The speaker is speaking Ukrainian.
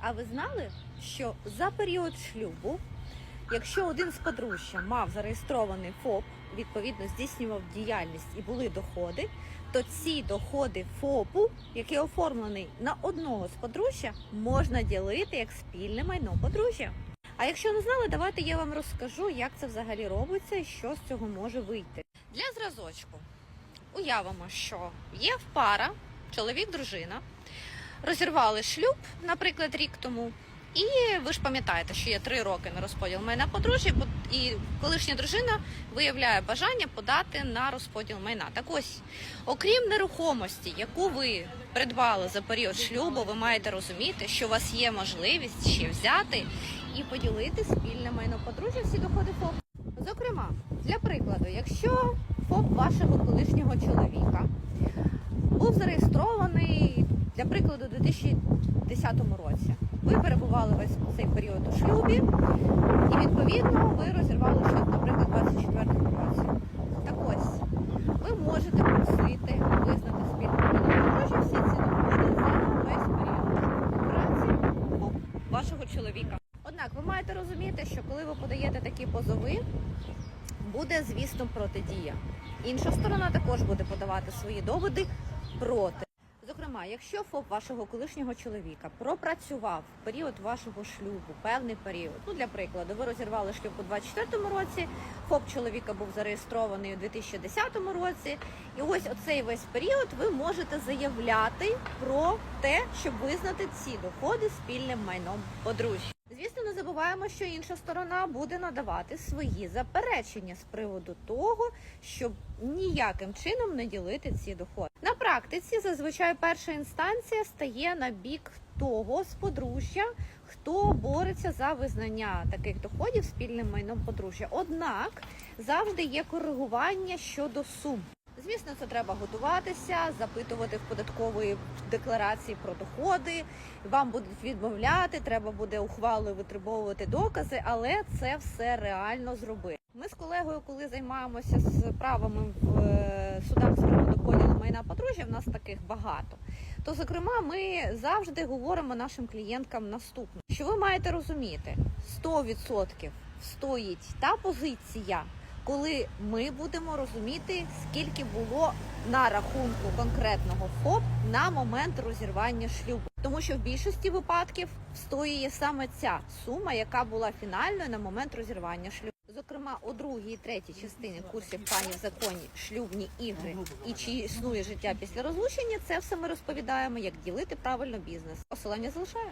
А ви знали, що за період шлюбу, якщо один з подружжя мав зареєстрований ФОП, відповідно здійснював діяльність і були доходи, то ці доходи ФОПу, який оформлений на одного з подружжя, можна ділити як спільне майно подружжя. А якщо не знали, давайте я вам розкажу, як це взагалі робиться і що з цього може вийти. Для зразочку уявимо, що є пара, чоловік, дружина, розірвали шлюб, наприклад, рік тому. І ви ж пам'ятаєте, що є три роки на розподіл майна подружжя, і колишня дружина виявляє бажання подати на розподіл майна. Так ось, окрім нерухомості, яку ви придбали за період шлюбу, ви маєте розуміти, що у вас є можливість ще взяти і поділити спільне майно подружжя всі доходи ФОП. Зокрема, для прикладу, якщо ФОП вашого колишнього чоловіка був зареєстрований, для прикладу, у 2010 році. Ви перебували весь цей період у шлюбі, і відповідно ви розірвали шлюб, наприклад, у 24 році. Так ось, ви можете просити визнати майном подружжя всі ці доходи за весь період праці вашого чоловіка. Однак ви маєте розуміти, що коли ви подаєте такі позови, буде, звісно, протидія. Інша сторона також буде подавати свої доводи проти. Зокрема, якщо ФОП вашого колишнього чоловіка пропрацював період вашого шлюбу певний період, ну для прикладу, ви розірвали шлюб у 24-му році, ФОП чоловіка був зареєстрований у 2010 році, і ось оцей весь період ви можете заявляти про те, щоб визнати ці доходи спільним майном подружжя. Забуваємо, що інша сторона буде надавати свої заперечення з приводу того, щоб ніяким чином не ділити ці доходи. На практиці зазвичай перша інстанція стає на бік того з подружжя, хто бореться за визнання таких доходів спільним майном подружжя. Однак завжди є коригування щодо сум. Звісно, це треба готуватися, запитувати в податкової декларації про доходи. Вам будуть відмовляти, треба буде ухвалою витребовувати докази, але це все реально зробити. Ми з колегою, коли займаємося справами в е, судах з приводу поділу майна подружжя, в нас таких багато. То, зокрема, ми завжди говоримо нашим клієнткам наступне, що ви маєте розуміти, 100% стоїть та позиція, коли ми будемо розуміти, скільки було на рахунку конкретного ФОП на момент розірвання шлюбу. Тому що в більшості випадків стоїть саме ця сума, яка була фінальною на момент розірвання шлюбу. Зокрема, у другій і третій частині курсів пані в законі шлюбні ігри і чи існує життя після розлучення, це все ми розповідаємо, як ділити правильно бізнес. Посилання залишаю.